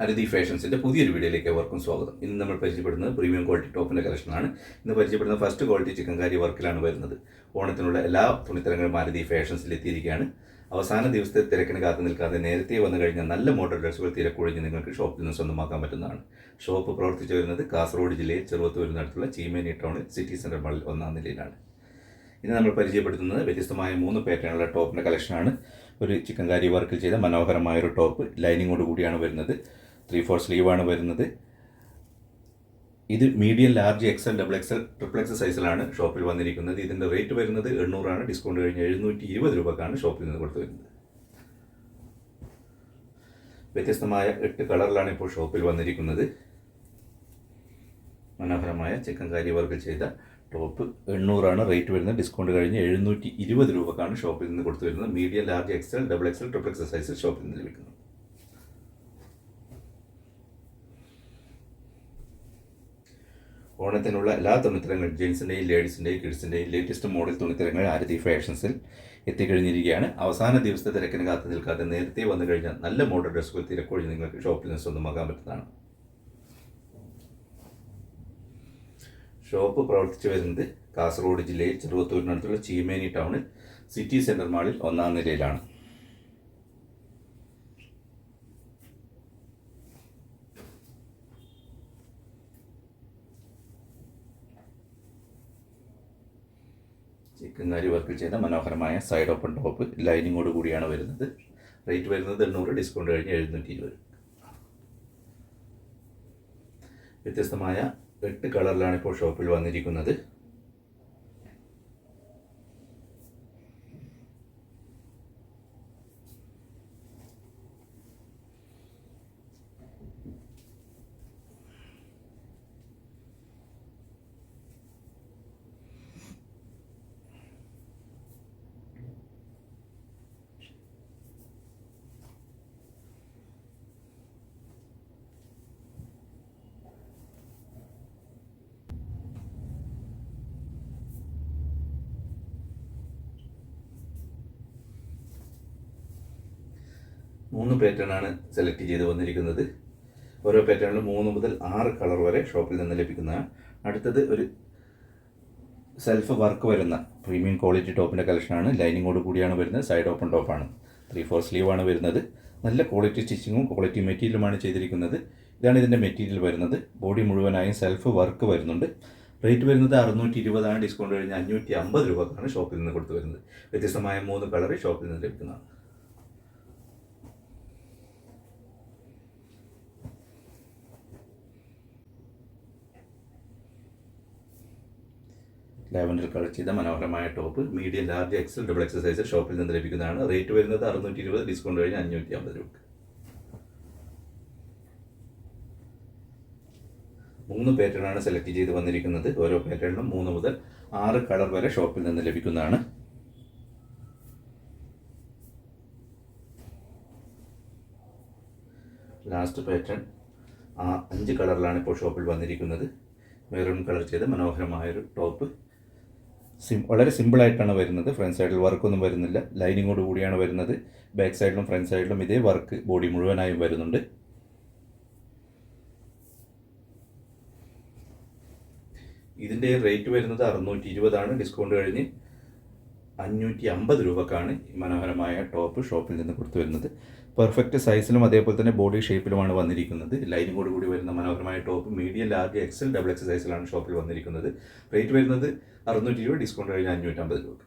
അരതി ഫാഷൻസിന്റെ പുതിയൊരു വീഡിയോയിലേക്ക് അവർക്കും സ്വാഗതം. ഇന്ന് നമ്മൾ പരിചയപ്പെടുന്നത് പ്രീമിയം ക്വാളിറ്റി ടോപ്പിന്റെ കളക്ഷനാണ് ഇന്ന് പരിചയപ്പെടുന്ന ഫസ്റ്റ് ക്വാളിറ്റി ചിക്കൻ കാരി വർക്കിലാണ് വരുന്നത്. ഓണത്തിനുള്ള എല്ലാ തുണിത്തരങ്ങളും അരതി ഫാഷൻസിൽ എത്തിയിരിക്കുകയാണ്. അവസാന ദിവസത്തെ തിരക്കിന് കാത്തു നിൽക്കാതെ നേരത്തെ വന്നു കഴിഞ്ഞാൽ നല്ല മോഡൽ ഡ്രസ്സുകൾ തിരക്കൊഴിഞ്ഞ് നിങ്ങൾക്ക് ഷോപ്പിൽ നിന്ന് സ്വന്തമാക്കാൻ പറ്റുന്നതാണ്. ഷോപ്പ് പ്രവർത്തിച്ചു വരുന്നത് കാസർഗോഡ് ജില്ലയിൽ ചെറുവത്തൂരിനടുത്തുള്ള ചീമേനി ടൗണിൽ സിറ്റി സെന്റർ മാളിൽ ഒന്നാം നിലയിലാണ്. ഇന്ന് നമ്മൾ പരിചയപ്പെടുത്തുന്നത് വ്യത്യസ്തമായ മൂന്ന് പാറ്റേണുള്ള ടോപ്പിന്റെ കളക്ഷനാണ് ഒരു ചിക്കൻ കാരി വർക്കിൽ ചെയ്ത മനോഹരമായൊരു ടോപ്പ് ലൈനിങ്ങോട് കൂടിയാണ് വരുന്നത്. ത്രീ ഫോർ സ്ലീവാണ് വരുന്നത്. ഇത് medium large XL double XL triple XL സൈസിലാണ് ഷോപ്പിൽ വന്നിരിക്കുന്നത്. ഇതിന്റെ റേറ്റ് വരുന്നത് എണ്ണൂറാണ്. ഡിസ്കൗണ്ട് കഴിഞ്ഞ് എഴുന്നൂറ്റി ഇരുപത് രൂപക്കാണ് ഷോപ്പിൽ നിന്ന് കൊടുത്തു വരുന്നത്. വ്യത്യസ്തമായ എട്ട് കളറിലാണ് ഇപ്പോൾ ഷോപ്പിൽ വന്നിരിക്കുന്നത്. മനോഹരമായ ചിക്കൻ കാരി വർക്ക് ചെയ്ത ടോപ്പ് എണ്ണൂറാണ് റേറ്റ് വരുന്നത്. ഡിസ്കൗണ്ട് കഴിഞ്ഞ് എഴുന്നൂറ്റി ഇരുപത് രൂപക്കാണ് ഷോപ്പിൽ നിന്ന് കൊടുത്തു വരുന്നത്. Medium large XL double XL triple XL സൈസിൽ ഷോപ്പിൽ നിന്ന് ലഭിക്കുന്നു ഓണത്തിനുള്ള എല്ലാ തുണിത്തരങ്ങളും ജെൻസിന്റെയും ലേഡീസിന്റെയും കിഡ്സിന്റെയും ലേറ്റസ്റ്റ് മോഡൽ തുണിത്തരങ്ങൾ ആരതി ഫാഷൻസിൽ എത്തിക്കഴിഞ്ഞിരിക്കുകയാണ്. അവസാന ദിവസത്തെ തിരക്കിന് കാത്തു നിൽക്കാതെ നേരത്തെ വന്നു കഴിഞ്ഞാൽ നല്ല മോഡൽ ഡ്രസ്സുകൾ തിരക്കൊഴി നിങ്ങൾക്ക് ഷോപ്പിൽ നിന്ന് സ്വന്തമാക്കാൻ പറ്റുന്നതാണ്. ഷോപ്പ് പ്രവർത്തിച്ചു വരുന്നത് കാസർഗോഡ് ജില്ലയിൽ ചെറുവത്തൂരിനടുത്തുള്ള ചീമേനി ടൗണിൽ സിറ്റി സെന്റർ മാളിൽ ഒന്നാം നിലയിലാണ്. ചിക്കൻ കാരി വർക്കിൽ ചെയ്ത മനോഹരമായ സൈഡ് ഓപ്പൺ ടോപ്പ് ലൈനിങ്ങോട് കൂടിയാണ് വരുന്നത്. റേറ്റ് വരുന്നത് എണ്ണൂറ് ഡിസ്കൗണ്ട് കഴിഞ്ഞ് എഴുന്നൂറ്റി ഇരുപത് വ്യത്യസ്തമായ എട്ട് കളറിലാണ് ഇപ്പോൾ ഷോപ്പിൽ വന്നിരിക്കുന്നത്. മൂന്ന് പാറ്റേണാണ് സെലക്ട് ചെയ്ത് വന്നിരിക്കുന്നത്. ഓരോ പാറ്റേണിലും മൂന്ന് മുതൽ ആറ് കളർ വരെ ഷോപ്പിൽ നിന്ന് ലഭിക്കുന്നതാണ്. അടുത്തത് ഒരു സെൽഫ് വർക്ക് വരുന്ന പ്രീമിയം ക്വാളിറ്റി ടോപ്പിന്റെ കളക്ഷനാണ് ലൈനിങ്ങോട് കൂടിയാണ് വരുന്നത് സൈഡ് ഓപ്പൺ ടോപ്പാണ് ത്രീ ഫോർ സ്ലീവാണ് വരുന്നത്. നല്ല ക്വാളിറ്റി സ്റ്റിച്ചിങ്ങും ക്വാളിറ്റി മെറ്റീരിയലുമാണ് ചെയ്തിരിക്കുന്നത്. ഇതാണ് ഇതിന്റെ മെറ്റീരിയൽ വരുന്നത്. ബോഡി മുഴുവനായും സെൽഫ് വർക്ക് വരുന്നുണ്ട്. റേറ്റ് വരുന്നത് അറുന്നൂറ്റി ഇരുപതാണ് ഡിസ്കൗണ്ട് കഴിഞ്ഞ് അഞ്ഞൂറ്റി അമ്പത് രൂപക്കാണ് ഷോപ്പിൽ നിന്ന് കൊടുത്തു വരുന്നത്. വ്യത്യസ്തമായ മൂന്ന് കളർ ഷോപ്പിൽ നിന്ന് ലഭിക്കുന്നതാണ്. ലാവൻഡർ കളർ ചെയ്ത മനോഹരമായ top. Medium large XL double XL size ഷോപ്പിൽ നിന്ന് ലഭിക്കുന്നതാണ്. റേറ്റ് വരുന്നത് അറുന്നൂറ്റി ഇരുപത് ഡിസ്കൗണ്ട് കഴിഞ്ഞ് അഞ്ഞൂറ്റി അമ്പത് രൂപ. മൂന്ന് പാറ്റേണാണ് സെലക്ട് ചെയ്ത് വന്നിരിക്കുന്നത്. ഓരോ പാറ്റേണിലും മൂന്ന് മുതൽ ആറ് കളർ വരെ ഷോപ്പിൽ നിന്ന് ലഭിക്കുന്നതാണ്. ലാസ്റ്റ് പാറ്റേൺ ആ അഞ്ച് കളറിലാണ് ഇപ്പോൾ ഷോപ്പിൽ വന്നിരിക്കുന്നത്. മെറൂൺ കളർ ചെയ്ത മനോഹരമായൊരു ടോപ്പ്. സിം വളരെ സിമ്പിളായിട്ടാണ് വരുന്നത്. ഫ്രണ്ട് സൈഡിൽ വർക്കൊന്നും വരുന്നില്ല. ലൈനിങ്ങോട് കൂടിയാണ് വരുന്നത്. ബാക്ക് സൈഡിലും ഫ്രണ്ട് സൈഡിലും ഇതേ വർക്ക് ബോഡി മുഴുവനായും വരുന്നുണ്ട്. ഇതിന്റെ റേറ്റ് വരുന്നത് അറുന്നൂറ്റി ഇരുപതാണ് ഡിസ്കൗണ്ട് കഴിഞ്ഞ് അഞ്ഞൂറ്റി അമ്പത് രൂപക്കാണ് മനോഹരമായ ടോപ്പ് ഷോപ്പിൽ നിന്ന് കൊടുത്തു വരുന്നത്. പെർഫെക്റ്റ് സൈസിലും അതേപോലെ തന്നെ ബോഡി ഷേപ്പിലുമാണ് വന്നിരിക്കുന്നത്. ലൈനിങ്ങോട് കൂടി വരുന്ന മനോഹരമായ top medium large XL double X സൈസിലാണ് ഷോപ്പിൽ വന്നിരിക്കുന്നത്. റേറ്റ് വരുന്നത് അറുന്നൂറ്റി രൂപ ഡിസ്കൗണ്ട് കഴിഞ്ഞാൽ അഞ്ഞൂറ്റമ്പത് രൂപ.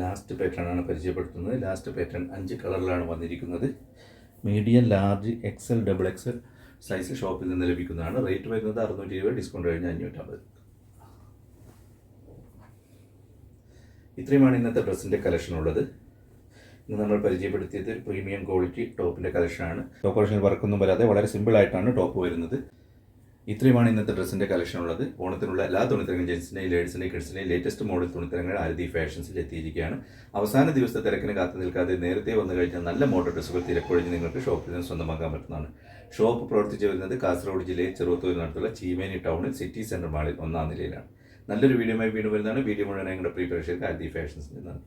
ലാസ്റ്റ് പാറ്റേൺ ആണ് പരിചയപ്പെടുത്തുന്നത്. ലാസ്റ്റ് പാറ്റേൺ അഞ്ച് കളറിലാണ് വന്നിരിക്കുന്നത്. Medium large XL double XL size ഷോപ്പിൽ നിന്ന് ലഭിക്കുന്നതാണ്. റേറ്റ് വരുന്നത് അറുന്നൂറ്റി ഇരുപത് ഡിസ്കൗണ്ട് കഴിഞ്ഞ് അഞ്ഞൂറ്റമ്പത്. ഇത്രയുമാണ് ഇന്നത്തെ ഡ്രസ്സിന്റെ കളക്ഷൻ ഉള്ളത്. ഇന്ന് നമ്മൾ പരിചയപ്പെടുത്തിയത് പ്രീമിയം ക്വാളിറ്റി ടോപ്പിന്റെ കളക്ഷനാണ് ഡെക്കറേഷൻ വർക്കൊന്നും വരാതെ വളരെ സിമ്പിളായിട്ടാണ് ടോപ്പ് വരുന്നത്. ഇത്രയുമാണ് ഇന്നത്തെ ഡ്രസ്സിന്റെ കളക്ഷൻ ഉള്ളത് ഓണത്തിനുള്ള എല്ലാ തുണിത്തരങ്ങളും ജെൻസിന്റെയും ലേഡീസിന്റെയും കിഡ്സിന്റെയും ലേറ്റസ്റ്റ് മോഡൽ തുണിത്തരങ്ങൾ ആരതി ഫാഷൻസിൽ എത്തിയിരിക്കുകയാണ്. അവസാന ദിവസത്തെ തിരക്കിന് കാത്തു നിൽക്കാതെ നേരത്തെ വന്നു കഴിഞ്ഞാൽ നല്ല മോഡൽ ഡ്രസ്സുകൾ തിരക്കൊഴിഞ്ഞ് നിങ്ങൾക്ക് ഷോപ്പിൽ നിന്ന് സ്വന്തമാക്കാൻ പറ്റുന്നതാണ്. ഷോപ്പ് പ്രവർത്തിച്ചു വരുന്നത് കാസർഗോഡ് ജില്ലയിൽ ചെറുവത്തൂരിനടുത്തുള്ള ചീമേനി ടൗണിൽ സിറ്റി സെന്റർ മാളിൽ ഒന്നാം നിലയിലാണ്. നല്ലൊരു വീഡിയോയുമായി വീണ്ടും വരുന്നതാണ്. വീഡിയോ മുഴുവൻ ഞങ്ങളുടെ പ്രീ പ്രേക്ഷകർക്ക് ആരതി ഫാഷൻസിൽ നിന്നാണ്.